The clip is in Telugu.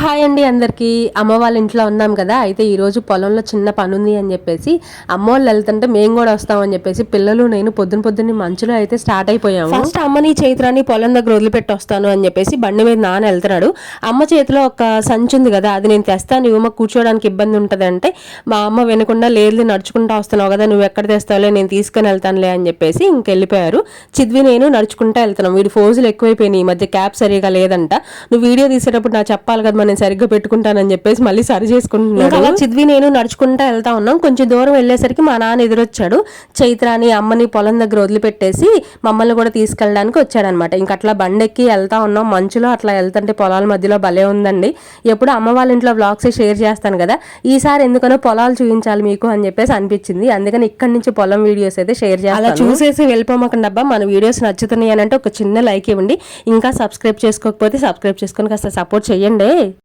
హాయ్ అండి అందరికీ. అమ్మ వాళ్ళ ఇంట్లో ఉన్నాం కదా అయితే ఈరోజు పొలంలో చిన్న పని ఉంది అని చెప్పేసి అమ్మ వాళ్ళు వెళ్తుంటే మేము కూడా వస్తామని చెప్పేసి పిల్లలు నేను పొద్దున పొద్దున్న మంచులో అయితే స్టార్ట్ అయిపోయాము. ఫస్ట్ అమ్మని చైత్రాన్ని పొలం దగ్గర వదిలిపెట్టి వస్తాను అని చెప్పేసి బండి మీద నాన్న వెళ్తున్నాడు. అమ్మ చేతిలో ఒక సంచి ఉంది కదా అది నేను తెస్తాను. ఇవ్వమ్మ కూర్చోడానికి ఇబ్బంది ఉంటుంది అంటే మా అమ్మ వినకుండా లేదు నడుచుకుంటా వస్తున్నావు కదా నువ్వు ఎక్కడ తెస్తావులే నేను తీసుకొని వెళ్తానులే అని చెప్పేసి ఇంకెళ్ళిపోయారు. చిద్వి నేను నడుచుకుంటా వెళ్తున్నాం. వీడి ఫోజులు ఎక్కువైపోయినాయి ఈ మధ్య క్యాప్ సరిగా లేదంట. నువ్వు వీడియో తీసేటప్పుడు నాకు చెప్పాలి కదా నేను సరిగ్గా పెట్టుకుంటానని చెప్పేసి మళ్ళీ సరి చేసుకుంటున్నాడు. అలా చిద్వి నేను నడుచుకుంటా వెళ్తా ఉన్నాం. కొంచెం దూరం వెళ్ళేసరికి మా నాన్న ఎదురొచ్చాడు. చైత్రాని అమ్మని పొలం దగ్గర వదిలిపెట్టేసి మమ్మల్ని కూడా తీసుకెళ్ళడానికి వచ్చాడనమాట. ఇంక అట్లా బండెక్కి వెళ్తా ఉన్నాం. మంచులో అట్లా వెళ్తుంటే పొలాల మధ్యలో భలే ఉందండి. ఎప్పుడు అమ్మ వాళ్ళ ఇంట్లో వ్లాగ్స్ షేర్ చేస్తాను కదా ఈసారి ఎందుకనో పొలాలు చూపించాలి మీకు అని చెప్పేసి అనిపించింది. అందుకని ఇక్కడి నుంచి పొలం వీడియోస్ అయితే షేర్ చేయాలి అలా చూసేసి వెళ్ళిపోమాకండి అబ్బా మన వీడియోస్ నచ్చుతున్నాయి అని అంటే ఒక చిన్న లైక్ ఇవ్వండి. ఇంకా సబ్స్క్రైబ్ చేసుకోకపోతే సబ్స్క్రైబ్ చేసుకొని కాస్త సపోర్ట్ చేయండి